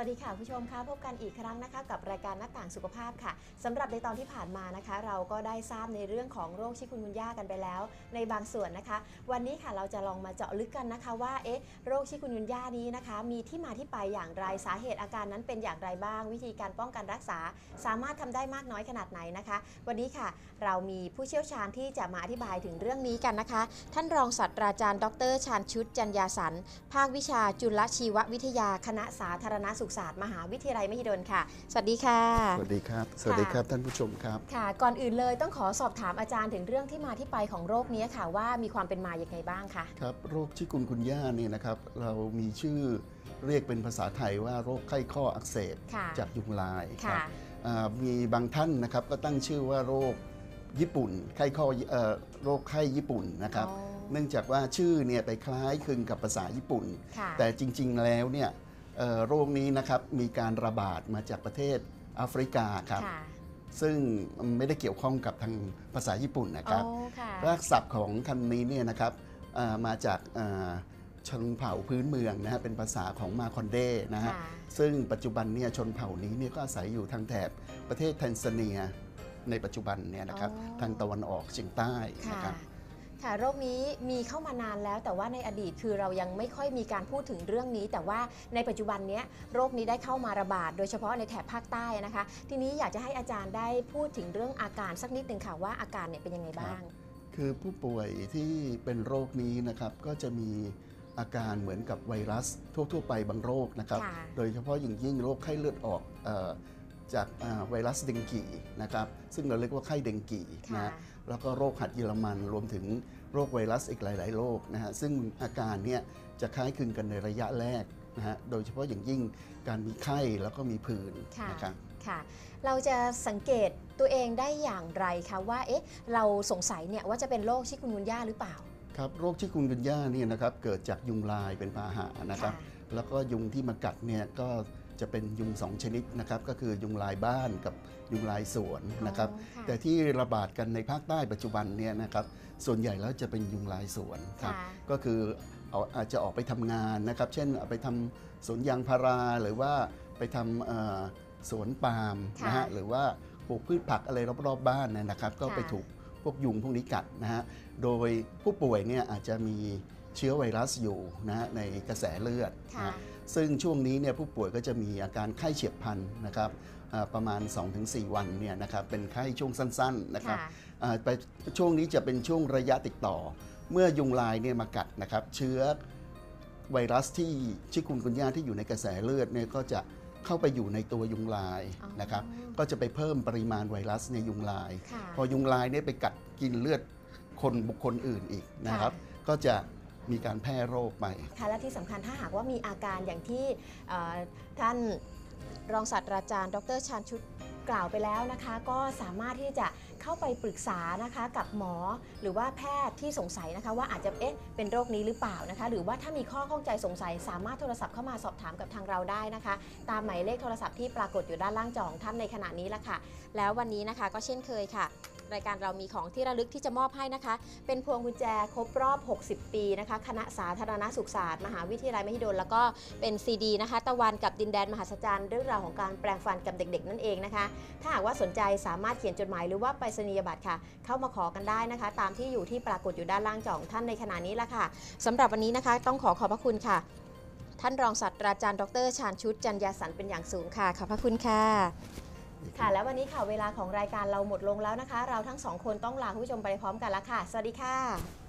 วัสดีค่ะผู้ชมคะพบกันอีกครั้งนะคะ กับรายการหน้าต่างสุขภาพค่ะสำหรับในตอนที่ผ่านมานะคะ เราก็ได้ทราบในเรื่องของโรคชิคุนกุนย่ากันไปแล้ว ในบางส่วนนะคะ วันนี้ค่ะเราจะลองมาเจาะลึกกันนะคะว่าเอ๊ะโรคชิคุนกุนย่านี้นะคะ มีที่มาที่ไปอย่างไรสาเหตุอาการนั้นเป็นอย่างไรบ้าง วิธีการป้องกันรักษา สามารถทำได้มากน้อยขนาดไหนนะคะ วันนี้ค่ะ เรามีผู้เชี่ยวชาญที่จะมาอธิบายถึงเรื่องนี้กันนะคะ ท่านรองศาสตราจารย์ ดรชาญชุดจันยาสันภาควิชาจุลชีววิทยาคณะสาธารณสุขศาสตร์มหาวิทยาลัยมหิดลค่ะ สวัสดีค่ะ สวัสดีครับ สวัสดีครับท่านผู้ชมครับ ค่ะ ก่อนอื่นเลยต้องขอสอบถามอาจารย์ถึงเรื่องที่มาที่ไปของโรคนี้ค่ะว่ามีความเป็นมาอย่างไงบ้างคะครับโรคชิกุนกุนย่าเนี่ยนะครับเรามีชื่อเรียกเป็นภาษาไทยว่าโรคไข้ข้ออักเสบค่ะจากยุงลายคค่ะรับอ่ามีบางท่านนะครับก็ตั้งชื่อว่าโรคญี่ปุ่นไข้ข้อเอ่อโรคไข้ญี่ปุ่นนะครับอ๋อเนื่องจากว่าชื่อเนี่ยไปคล้ายคลึงกับภาษาญี่ปุ่นค่ะแต่จริง ๆ แล้วเนี่ยเอ่อ โรคนี้นะครับมีการระบาดมาจากประเทศแอฟริกาครับ ค่ะ ซึ่งไม่ได้เกี่ยวข้องกับทางภาษาญี่ปุ่นนะครับอ๋อค่ะ รากศัพท์ของคำนี้เนี่ยนะครับเอ่อมาจากเอ่อชนเผ่าพื้นเมืองนะฮะเป็นภาษาของมาคอนเดนะฮะค่ะ ซึ่งปัจจุบันเนี่ยชนเผ่านี้เนี่ยก็อาศัยอยู่ทางแถบประเทศแทนซาเนีย ในปัจจุบันเนี่ยนะครับอ๋อ ทางตะวันออกเฉียงใต้ค่ะ นะครับ ค่ะโรคนี้มีเข้ามานานแล้ว แต่ว่าในอดีตคือเรายังไม่ค่อยมีการพูดถึงเรื่องนี้ แต่ว่าในปัจจุบันเนี้ยโรคนี้ได้เข้ามาระบาด โดยเฉพาะในแถบภาคใต้นะคะ ทีนี้อยากจะให้อาจารย์ได้พูดถึงเรื่องอาการสักนิดหนึ่งค่ะว่าอาการเนี่ยเป็นยังไงบ้าง คือผู้ป่วยที่เป็นโรคนี้นะครับก็จะมีอาการเหมือนกับไวรัสทั่ว ๆ ไปบางโรคนะครับค่ะโดยเฉพาะอย่างยิ่งโรคไข้เลือดออกเออ จากอ่าไวรัสเดงกีนะครับซึ่งเราเรียกว่าไข้เดงกีนะค่ะฮะแล้วก็โรคหัดเยอรมันรวมถึงโรคไวรัสอีกหลาย ๆ โรคนะฮะซึ่งอาการเนี่ยจะคล้ายคลึงกันในระยะแรกนะฮะโดยเฉพาะอย่างยิ่งการมีไข้แล้วก็มีผื่นค่ะนะครับค่ะเราจะสังเกตตัวเองได้อย่างไรคะว่าเอ๊ะเราสงสัยเนี่ยว่าจะเป็นโรคชิคุนกุนย่าหรือเปล่าครับโรคชิคุนกุนย่าเนี่ยนะครับเกิดจากยุงลายเป็นพาหะนะครับค่ะแล้วก็ยุงที่มากัดเนี่ยก็ จะเป็นยุงสองชนิดนะครับก็คือยุงลายบ้านกับยุงลายสวนนะครับอ๋อค่ะแต่ที่ระบาดกันในภาคใต้ปัจจุบันเนี่ยนะครับส่วนใหญ่แล้วจะเป็นยุงลายสวนครับค่ะ ก็คือเอาอาจจะออกไปทำงานนะครับเช่นเอาไปทำสวนยางพาราหรือว่าไปทำเอ่อสวนปาล์มค่ะนะฮะหรือว่าปลูกพืชผักอะไรรอบๆบ้านเนยนะครับ ก็ค่ะไปถูกพวกยุงพวกนี้กัดนะฮะโดยผู้ป่วยเนี่ยอาจจะมี เชื้อไวรัสอยู่นะฮะในกระแสเลือดนะค่ะฮะซึ่งช่วงนี้เนี่ยผู้ป่วยก็จะมีอาการไข้เฉียบพลันนะครับเอ่อประมาณ 2-4 วันเนี่ยนะครับเป็นไข้ช่วงสั้นๆนะครับค่ะอ่าไปช่วงนี้จะเป็นช่วงระยะติดต่อ เมื่อยุงลายเนี่ยมากัดนะครับเชื้อไวรัสที่ชิคุนกุนย่าที่อยู่ในกระแสเลือดเนี่ยก็จะเข้าไปอยู่ในตัวยุงลายอ๋อนะครับก็จะไปเพิ่มปริมาณไวรัสในยุงลายค่ะพอยุงลายเนี่ยไปกัดกินเลือดคนบุคคลอื่นอีกนะครับ ก็จะ มีการแพร่โรคไปค่ะและที่สำคัญถ้าหากว่ามีอาการอย่างที่ท่านรองศาสตราจารย์ ดรชานชุดกล่าวไปแล้วนะคะ ก็สามารถที่จะ เข้าไปปรึกษานะคะกับหมอหรือว่าแพทย์ที่สงสัยนะคะ ว่าอาจจะเอ๊ะเป็นโรคนี้หรือเปล่านะคะ หรือว่าถ้ามีข้อข้องใจสงสัย สามารถโทรศัพท์เข้ามาสอบถามกับทางเราได้นะคะ ตามหมายเลขโทรศัพท์ที่ปรากฏอยู่ด้านล่างจองท่านในขณะนี้ละค่ะ แล้ววันนี้นะคะก็เช่นเคยค่ะรายการเรามีของที่ระลึกที่จะมอบให้นะคะ เป็นพวงกุญแจครบรอบ 60 ปีนะคะ คณะสาธารณสุขศาสตร์ มหาวิทยาลัยมหิดล แล้วก็เป็นซีดีนะคะ ตะวันกับดินแดนมหัศจรรย์เรื่องราวของการแปลงฟันกับเด็กๆ นั่นเองนะคะ ถ้าหากว่าสนใจสามารถเขียนจดหมายหรือว่าไปษณียบัตรค่ะ เข้ามาขอกันได้นะคะ ตามที่อยู่ที่ปรากฏอยู่ด้านล่างจอของท่านในขณะนี้ละค่ะสำหรับวันนี้นะคะ ต้องขอขอบพระคุณค่ะ ท่านรองศาสตราจารย์ดรชาญชุดจันยาสันเป็นอย่างสูงค่ะขอบพระคุณค่ะค่ะแล้ววันนี้ค่ะเวลาของรายการเราหมดลงแล้วนะคะ เราทั้งสองคนต้องลาคุณผู้ชมไปพร้อมกันแล้วค่ะ สวัสดีค่ะ